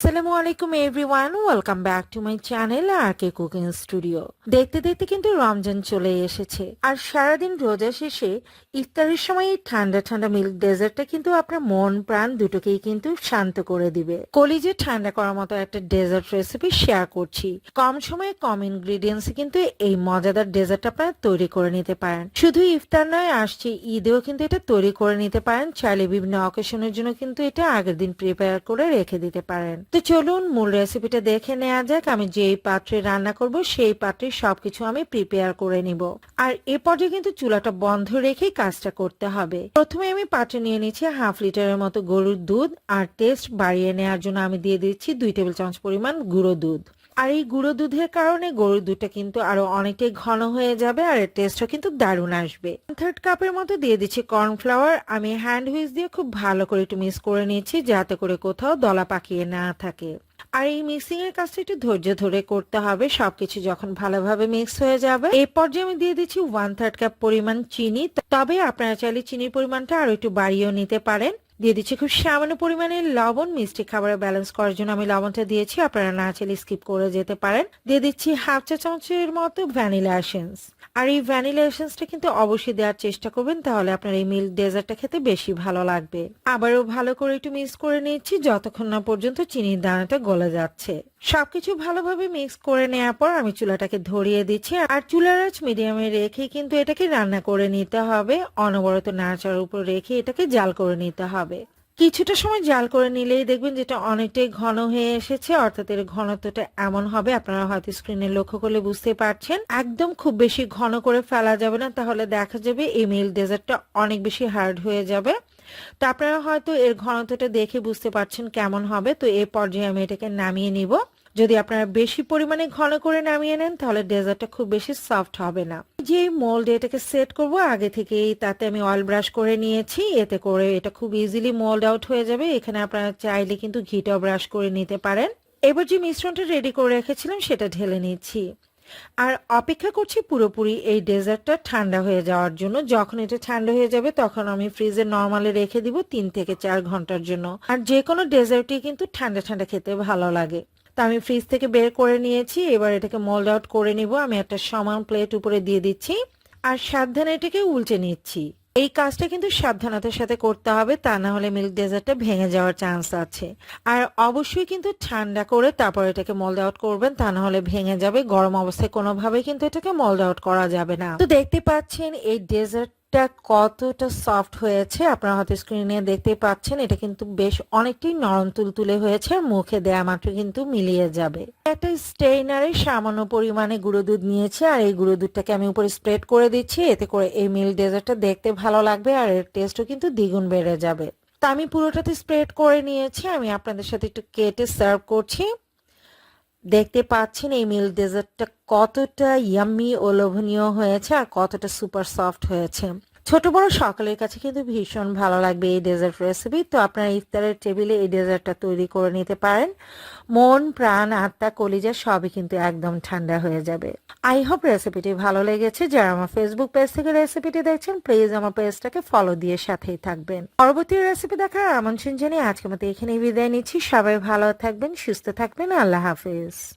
আসসালামু আলাইকুম everyone welcome back to my channel R K cooking studio দেখতে দেখতে কিন্তু রমজান চলে এসেছে। আর সারাদিন রোজা শেষে ইফতারের সময় ঠান্ডা ঠান্ডা মিল্ক ডেজার্টটা কিন্তু আপনার মন, প্রাণ দুটোকেই কিন্তু শান্ত করে দিবে। কলিজে ঠান্ডা করার মতো একটা ডেজার্ট রেসিপি শেয়ার করছি। কম সময়ে কম ইনগ্রিডিয়েন্টস কিন্তু এই মজাদার ডেজার্ট আপনারা তৈরি করে নিতে পারেন। শুধু ইফতার নয়, আসছে ঈদেও কিন্তু এটা তৈরি করে নিতে পারেন। চাইলে বিভিন্ন অকেশনের জন্য কিন্তু এটা আগের দিন প্রিপেয়ার করে রেখে দিতে পারেন। তো চলুন মূল রেসিপিটা দেখে নেওয়া যাক। আমি যেই পাত্রে রান্না করব, সেই পাত্রে সবকিছু আমি প্রিপেয়ার করে নিব। আর এ পর্যায়ে কিন্তু চুলাটা বন্ধ রেখে কাজটা করতে হবে। প্রথমে আমি পাত্রে নিয়ে নিচ্ছি হাফ লিটারের মতো গরুর দুধ আর টেস্ট বাড়িয়ে নেওয়ার জন্য আমি দিয়ে দিচ্ছি দুই টেবিল চামচ পরিমাণ গুঁড়ো দুধ। আর এই গুঁড়ো দুধের কারণে গরুর দুধটা কিন্তু আরও অনেকটাই ঘন হয়ে যাবে আর এর টেস্টও কিন্তু দারুণ আসবে। থার্ড কাপের মতো দিয়ে দিচ্ছি কর্নফ্লাওয়ার আমি হ্যান্ড হুইস দিয়ে খুব ভালো করে একটু মিক্স করে নিয়েছি যাতে করে কোথাও দলা পাকিয়ে না থাকে। আর এই মিক্সিং এর কাজটা একটু ধৈর্য ধরে করতে হবে। সবকিছু যখন ভালোভাবে মিক্স হয়ে যাবে এই পর্যায়ে আমি দিয়ে দিচ্ছি ওয়ান থার্ড কাপ পরিমাণ চিনি। তবে আপনারা চাইলে চিনির পরিমাণটা আরও একটু বাড়িয়েও নিতে পারেন। দিয়ে দিচ্ছি খুব সামান্য পরিমাণে লবণ। মিষ্টি খাবারে ব্যালেন্স করার জন্য আমি লবণটা দিয়েছি। আপনারা না চাইলে স্কিপ করে যেতে পারেন। দিয়ে দিচ্ছি হাফ চা চামচের মতো ভ্যানিলা এসেন্স আর এই ভ্যানিলা এসেন্সটা কিন্তু অবশ্যই দেওয়ার চেষ্টা করবেন, তাহলে আপনার এই মিল ডেজার্টটা খেতে বেশি ভালো লাগবে। আবারও ভালো করে একটু মিক্স করে নিচ্ছি, যতক্ষণ না পর্যন্ত চিনির দানাটা গলে যাচ্ছে। সবকিছু ভালোভাবে মিক্স করে নেওয়ার পর আমি চুলাটাকে ধরিয়ে দিচ্ছি। আর চুলার আঁচ মিডিয়ামে রেখে কিন্তু এটাকে রান্না করে নিতে হবে। অনবরত নাড়াচাড়ার উপর রেখে এটাকে জাল করে নিতে হবে। কিছুটা সময় জাল করে নিলেই দেখবেন যেটা অনেকটাই ঘন হয়ে এসেছে, অর্থাৎ এর ঘনত্বটা এমন হবে, আপনারা হয়তো স্ক্রিনে লক্ষ্য করলে বুঝতে পারছেন। একদম খুব বেশি ঘন করে ফেলা যাবে না, তাহলে দেখা যাবে এই মিল্ক ডেজার্টটা অনেক বেশি হার্ড হয়ে যাবে। তো আপনারা হয়তো এর ঘনত্বটা দেখে বুঝতে পারছেন কেমন হবে, তো এই পর্যায়ে আমি এটাকে নামিয়ে নিব। যদি আপনারা বেশি পরিমাণে ঘন করে নামিয়ে নেন, তাহলে ডেজার্টটা খুব বেশি সফট হবে না। যে মোল্ড এটাকে সেট করব, আগে থেকেই তাতে আমি অয়েল ব্রাশ করে নিয়েছি। এতে করে এটা খুব ইজিলি মোল্ড আউট হয়ে যাবে। এখানে আপনারা চাইলে কিন্তু ঘিটাও ব্রাশ করে নিতে পারেন। এবার যে মিশ্রণটা রেডি করে রেখেছিলাম, সেটা ঢেলে নিচ্ছি। আর অপেক্ষা করছি পুরোপুরি এই ডেজার্টটা ঠান্ডা হয়ে যাওয়ার জন্য। যখন এটা ঠান্ডা হয়ে যাবে, তখন আমি ফ্রিজে নর্মালে রেখে দিব তিন থেকে চার ঘণ্টার জন্য। আর যে কোনো ডেজার্টই কিন্তু ঠান্ডা ঠান্ডা খেতে ভালো লাগে। তা আমি ফ্রিজ থেকে বের করে নিয়েছি, এবার এটাকে মোল্ড আউট করে নিব। আমি একটা সমান প্লেট উপরে দিয়ে দিচ্ছি আর সাবধানে এটাকে উল্টে নিচ্ছি। এই কাজটা কিন্তু সাবধানতার সাথে করতে হবে, তা না হলে মিল্ক ডেজার্টটা ভেঙে যাওয়ার চান্স আছে। আর অবশ্যই কিন্তু ঠান্ডা করে তারপর এটাকে মোল্ড আউট করবেন, তা না হলে ভেঙে যাবে। গরম অবস্থায় কোনোভাবে কিন্তু এটাকে মোল্ড আউট করা যাবে না। তো দেখতে পাচ্ছেন, এই ডেজার্ট টা কতটা সফট হয়েছে আপনারা হয়তো স্ক্রিনে দেখতে পাচ্ছেন। এটা কিন্তু বেশ অনেকটাই নরম, তুলতুলে হয়েছে। মুখে দেয়া মাত্র কিন্তু মিলিয়ে যাবে। একটা স্টেইনারে সামান্য পরিমাণে গুঁড়ো দুধ নিয়েছি আর এই গুঁড়ো দুধটাকে আমি উপরে স্প্রেড করে দিচ্ছি। এতে করে এই মিল ডেজার্টটা দেখতে ভালো লাগবে আর এর টেস্টও কিন্তু দ্বিগুণ বেড়ে যাবে। তা আমি পুরোটাতে স্প্রেড করে নিয়েছি। আমি আপনাদের সাথে একটু কেটে সার্ভ করছি। দেখতে পাচ্ছেন এই মিল্ক ডেজার্টটা কতটা ইয়াম্মি ও লোভনীয় হয়েছে আর কতটা সুপার সফট হয়েছে। ছোট বড় সকলের কাছে কিন্তু ভীষণ ভালো লাগবে এই ডেজার্ট রেসিপি তো আপনারা ইফতারের টেবিলে এই ডেজার্টটা তৈরি করে নিতে পারেন। মন, প্রাণ, আত্মা, কলিজা সবই কিন্তু একদম ঠান্ডা হয়ে যাবে। আই হোপ রেসিপিটি ভালো লেগেছে। যারা আমার ফেসবুক পেজ থেকে রেসিপিটি দেখছেন প্লিজ আমার পেজটাকে ফলো দিয়ে সাথেই থাকবেন। পরবর্তী রেসিপি দেখার আমন্ত্রণ জানিয়ে আজকের মতো এখানেই বিদায় নিচ্ছি। সবাই ভালো থাকবেন, সুস্থ থাকবেন। আল্লাহ হাফিজ।